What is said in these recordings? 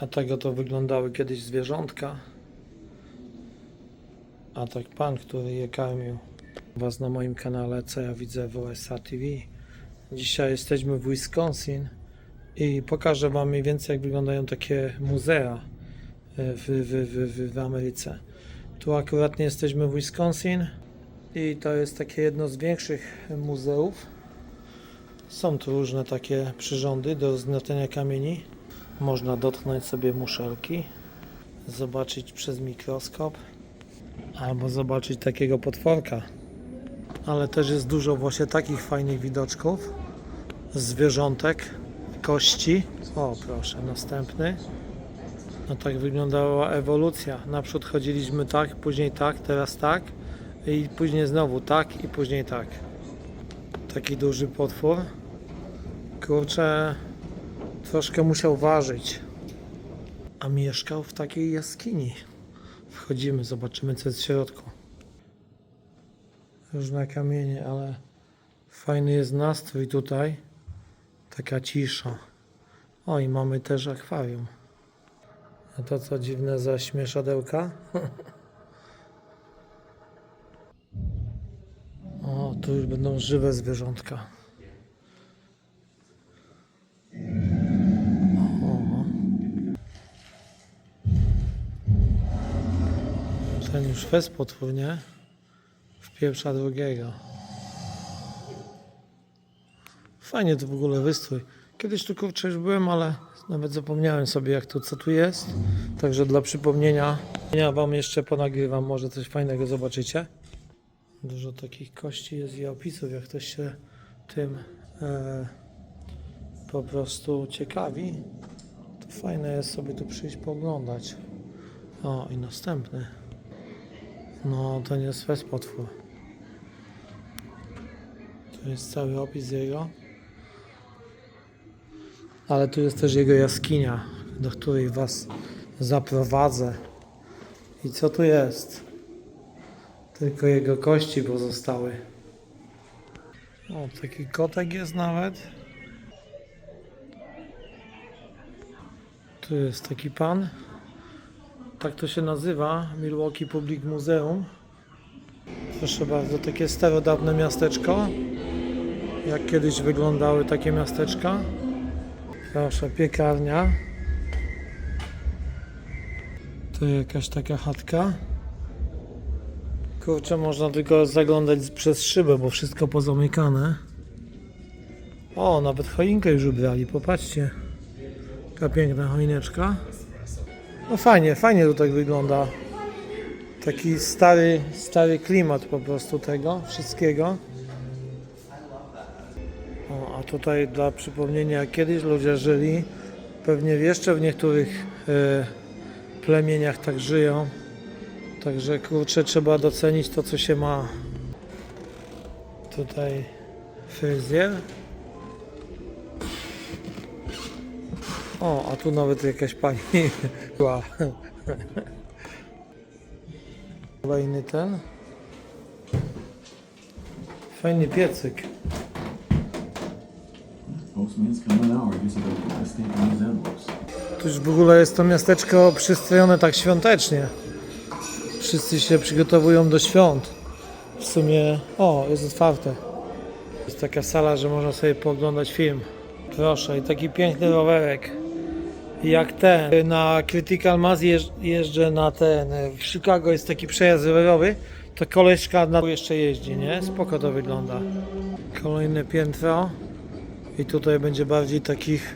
A tego to wyglądały kiedyś zwierzątka. A tak pan, który je karmił. Was na moim kanale, co ja widzę w USA TV. Dzisiaj jesteśmy w Wisconsin i pokażę wam mniej więcej jak wyglądają takie muzea e, w, w, w, w, Ameryce. Tu akurat nie jesteśmy w Wisconsin i to jest takie jedno z większych muzeów. Są tu różne takie przyrządy do zgniatania kamieni. Można dotknąć sobie muszelki, zobaczyć przez mikroskop albo zobaczyć takiego potworka. Ale też jest dużo właśnie takich fajnych widoczków zwierzątek, kości. O, proszę, następny. No tak wyglądała ewolucja. Naprzód chodziliśmy tak, później tak, teraz tak i później znowu tak i później tak. Taki duży potwór. Kurczę, troszkę musiał ważyć. A mieszkał w takiej jaskini. Wchodzimy, zobaczymy co jest w środku. Różne kamienie, ale fajny jest nastrój tutaj. Taka cisza. O i mamy też akwarium. A to co dziwne za śmieszadełka? o, tu już będą żywe zwierzątka. Już fez potwór, nie? Wpieprza drugiego. Fajnie to w ogóle wystrój. Kiedyś tu kurczę już byłem, ale nawet zapomniałem sobie jak tu, co tu jest. Także dla przypomnienia ja wam jeszcze ponagrywam, może coś fajnego zobaczycie. Dużo takich kości jest i opisów, jak ktoś się tym e, po prostu ciekawi. To fajne jest sobie tu przyjść pooglądać. O i następny. No to nie jest fest potwór. Tu jest cały opis jego. Ale tu jest też jego jaskinia, do której was zaprowadzę. I co tu jest? Tylko jego kości pozostały. O, taki kotek jest nawet. Tu jest taki pan. Tak to się nazywa, Milwaukee Public Museum. Proszę bardzo, takie starodawne miasteczko. Jak kiedyś wyglądały takie miasteczka. Proszę, piekarnia. To jakaś taka chatka. Kurczę, można tylko zaglądać przez szybę, bo wszystko pozamykane. O, nawet choinkę już ubrali, popatrzcie. Taka piękna choineczka. No fajnie, fajnie to tak wygląda. Taki stary, stary klimat po prostu tego wszystkiego. O, a tutaj dla przypomnienia, kiedyś ludzie żyli, pewnie jeszcze w niektórych e, plemieniach tak żyją. Także kurczę, trzeba docenić to, co się ma. Tutaj fryzjer. O, a tu nawet jakaś pani była. Kolejny ten. Fajny piecyk. Tu już w ogóle jest to miasteczko przystrojone tak świątecznie. Wszyscy się przygotowują do świąt. W sumie, o, jest otwarte. Jest taka sala, że można sobie pooglądać film. Proszę, i taki piękny rowerek. Jak ten. Na Critical Mass jeżdż, jeżdżę na ten. W Chicago jest taki przejazd rowerowy. To koleżka na jeszcze jeździ, nie? Spoko to wygląda. Kolejne piętro. I tutaj będzie bardziej takich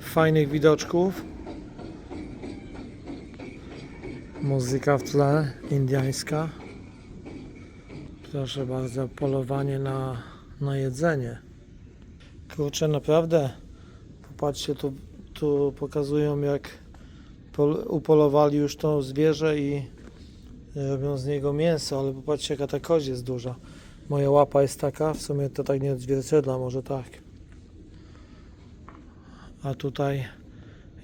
fajnych widoczków. Muzyka w tle, indiańska. Proszę bardzo, polowanie na, na jedzenie. Kurczę, naprawdę. Popatrzcie, tu, tu pokazują jak pol, upolowali już to zwierzę i robią z niego mięso, ale popatrzcie jaka ta kość jest duża. Moja łapa jest taka, w sumie to tak nie odzwierciedla, może tak. A tutaj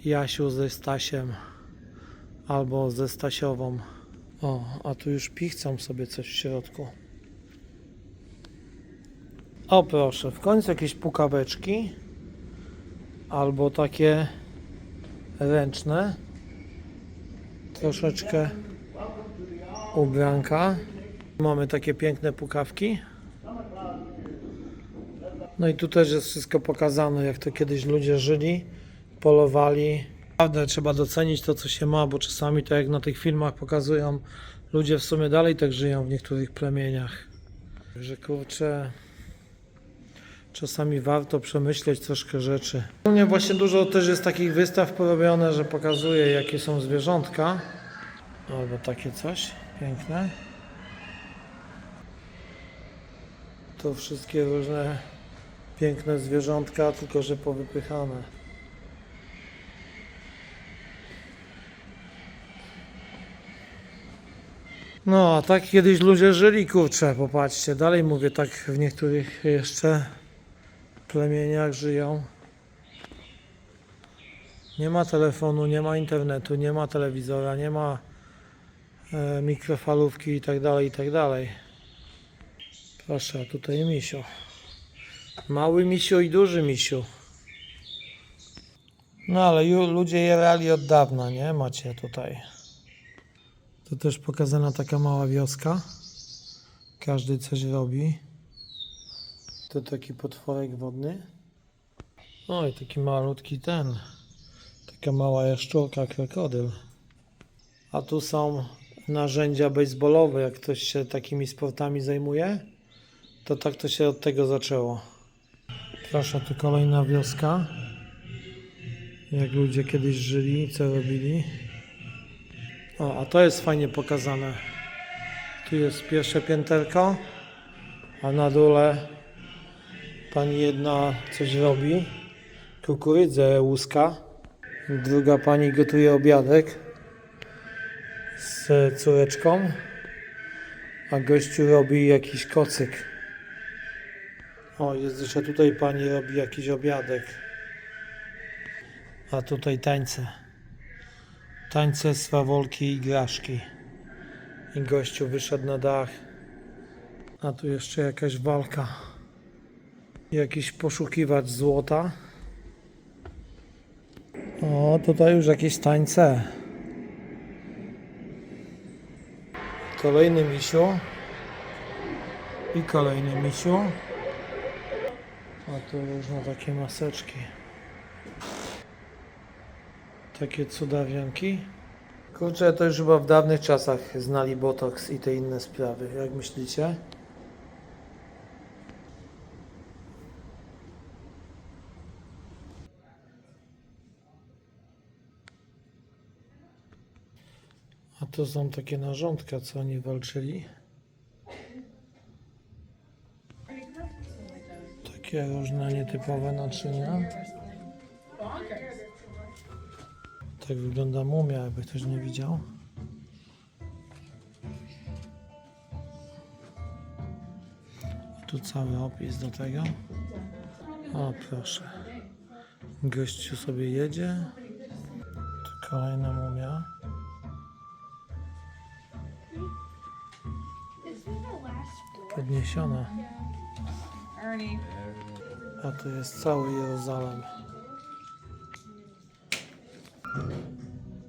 Jasiu ze Stasiem albo ze Stasiową. O, a tu już pichcą sobie coś w środku. O proszę, w końcu jakieś pukaweczki albo takie ręczne. Troszeczkę ubranka. Mamy takie piękne pukawki. No i tu też jest wszystko pokazane, jak to kiedyś ludzie żyli, polowali. Naprawdę trzeba docenić to, co się ma, bo czasami to jak na tych filmach pokazują, ludzie w sumie dalej tak żyją w niektórych plemieniach. Także kurczę, czasami warto przemyśleć troszkę rzeczy. U mnie właśnie dużo też jest takich wystaw porobione, że pokazuje jakie są zwierzątka. Albo takie coś piękne. To wszystkie różne piękne zwierzątka, tylko że powypychane. No, a tak kiedyś ludzie żyli, kurczę, popatrzcie, dalej mówię, tak w niektórych jeszcze plemieniach żyją. Nie ma telefonu, nie ma internetu, nie ma telewizora, nie ma e, mikrofalówki i tak dalej, i tak. Proszę, tutaj misio. Mały misiu i duży misiu. No ale ludzie je reali od dawna, nie? Macie tutaj. To też pokazana taka mała wioska. Każdy coś robi. To taki potworek wodny. I taki malutki ten. Taka mała jaszczurka, krokodyl. A tu są narzędzia baseballowe. Jak ktoś się takimi sportami zajmuje, to tak to się od tego zaczęło. Proszę, tu kolejna wioska. Jak ludzie kiedyś żyli, co robili. O, a to jest fajnie pokazane. Tu jest pierwsze pięterko, a na dole pani jedna coś robi. Kukurydzę łuska. Druga pani gotuje obiadek z córeczką, a gościu robi jakiś kocyk. O, jest jeszcze tutaj pani robi jakiś obiadek. A tutaj tańce. Tańce, swawolki i igraszki. I gościu wyszedł na dach. A tu jeszcze jakaś walka. Jakiś poszukiwacz złota. O, tutaj już jakieś tańce. Kolejny misiu. I kolejny misiu. A tu różne takie maseczki. Takie cudawianki. Kurczę, to już chyba w dawnych czasach znali Botox i te inne sprawy. Jak myślicie? To są takie narządka, co oni walczyli. Takie różne nietypowe naczynia. Tak wygląda mumia, jakby ktoś nie widział. Tu cały opis do tego. O, proszę. Gościu sobie jedzie. Tu kolejna mumia. Podniesiona. A tu jest cały Jerozolem.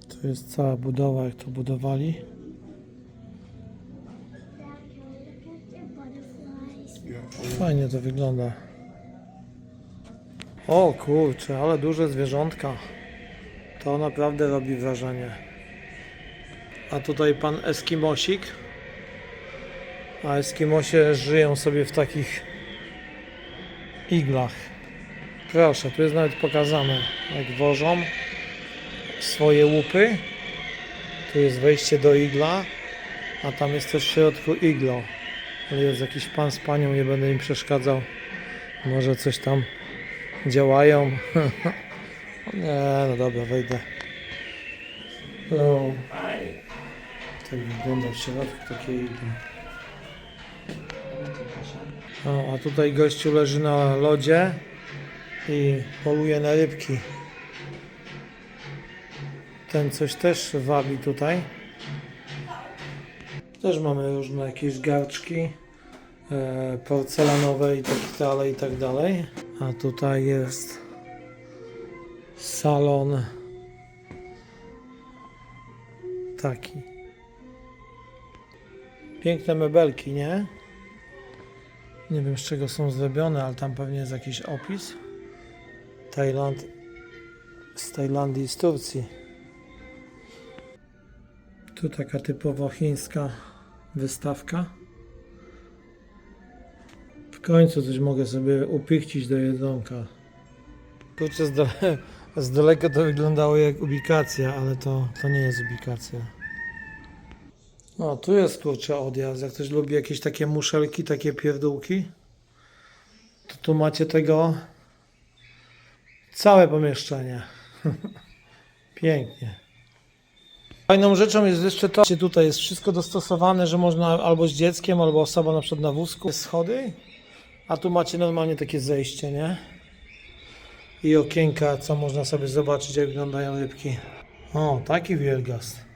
Tu jest cała budowa, jak to budowali. Fajnie to wygląda. O kurczę, ale duże zwierzątka. To naprawdę robi wrażenie. A tutaj pan Eskimosik. A Eskimosie żyją sobie w takich iglach. Proszę, tu jest nawet pokazane, jak wożą swoje łupy. Tu jest wejście do igla, a tam jest też w środku iglo. Ale jest jakiś pan z panią, nie będę im przeszkadzał. Może coś tam działają. nie, no dobra, wejdę. No. Tak wygląda w środku takie iglo. O, a tutaj gościu leży na lodzie i poluje na rybki. Ten coś też wabi tutaj. Też mamy różne jakieś garczki e, porcelanowe i tak dalej, i tak dalej. A tutaj jest salon Taki. Piękne mebelki, nie? Nie wiem z czego są zrobione, ale tam pewnie jest jakiś opis. Tajland. Z Tajlandii z Turcji. Tu taka typowo chińska wystawka. W końcu coś mogę sobie upichcić do jedzonka. Kurczę, z, z daleka to wyglądało jak ubikacja, ale to, to nie jest ubikacja. No, tu jest kurczę odjazd. Jak ktoś lubi jakieś takie muszelki, takie pierdółki, to tu macie tego całe pomieszczenie. Pięknie. Fajną rzeczą jest jeszcze to, że tutaj jest wszystko dostosowane, że można albo z dzieckiem, albo osoba na przykład na wózku. Schody, a tu macie normalnie takie zejście, nie? I okienka, co można sobie zobaczyć, jak wyglądają rybki. O, taki wielgast.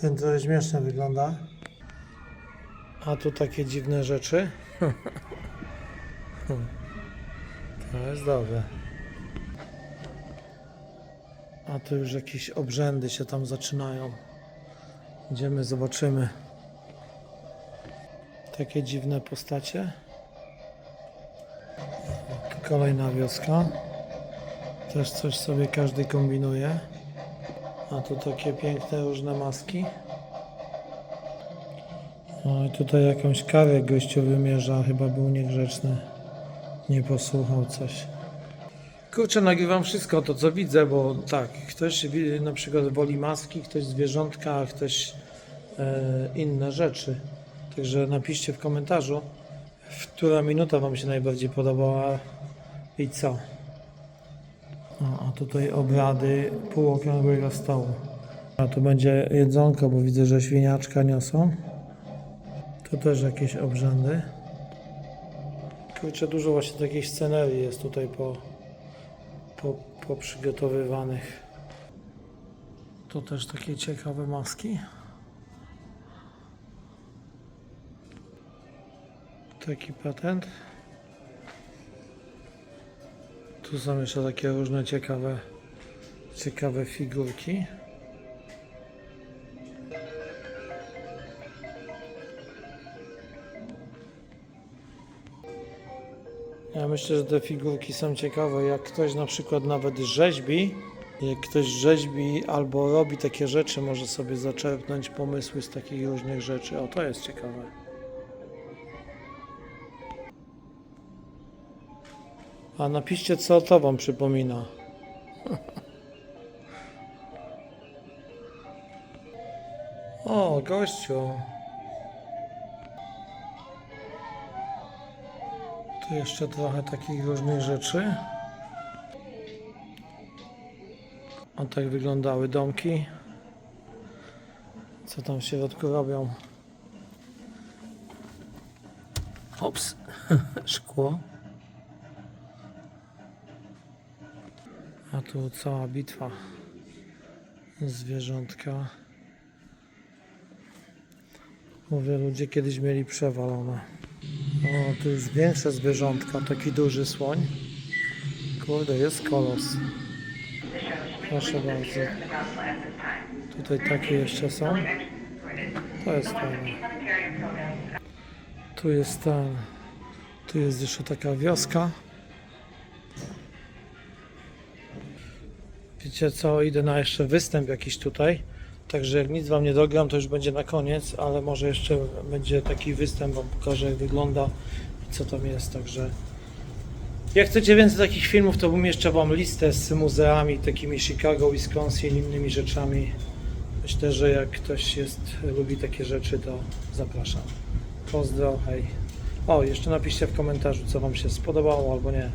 Ten trochę śmiesznie wygląda. A tu takie dziwne rzeczy. To jest dobre. A tu już jakieś obrzędy się tam zaczynają. Idziemy, zobaczymy. Takie dziwne postacie. Kolejna wioska. Też coś sobie każdy kombinuje. A tu takie piękne różne maski. O i tutaj jakąś karę gościu wymierza, chyba był niegrzeczny. Nie posłuchał coś. Kurczę, nagrywam wszystko to, co widzę, bo tak, ktoś na przykład woli maski, ktoś zwierzątka, ktoś e, inne rzeczy. Także napiszcie w komentarzu, która minuta Wam się najbardziej podobała i co. O, a tutaj obrady półokrągłego stołu. A tu będzie jedzonko, bo widzę, że świniaczka niosą. Tu też jakieś obrzędy. Kurczę, dużo właśnie takich scenerii jest tutaj po, po, po przygotowywanych. Tu też takie ciekawe maski. Taki patent. Tu są jeszcze takie różne ciekawe, ciekawe figurki. Ja myślę, że te figurki są ciekawe. Jak ktoś na przykład nawet rzeźbi, jak ktoś rzeźbi albo robi takie rzeczy, może sobie zaczerpnąć pomysły z takich różnych rzeczy. O, to jest ciekawe. A napiszcie, co to Wam przypomina. O, gościu. Tu jeszcze trochę takich różnych rzeczy. O tak wyglądały domki. Co tam w środku robią? Ops, szkło. Tu cała bitwa zwierzątka. Mówię, ludzie kiedyś mieli przewalone. O, tu jest większe zwierzątka, taki duży słoń. Kurde, jest kolos. Proszę bardzo. Tutaj takie jeszcze są. To jest fajne. Tu jest ten. Tu jest jeszcze taka wioska. Wiecie co, idę na jeszcze występ jakiś tutaj. Także jak nic wam nie dogram, to już będzie na koniec, ale może jeszcze będzie taki występ, wam pokażę jak wygląda i co tam jest, także jak chcecie więcej takich filmów, to umieszczę wam listę z muzeami takimi Chicago, Wisconsin innymi rzeczami. Myślę, że jak ktoś jest, lubi takie rzeczy, to zapraszam. Pozdro, hej. O, jeszcze napiszcie w komentarzu, co wam się spodobało albo nie.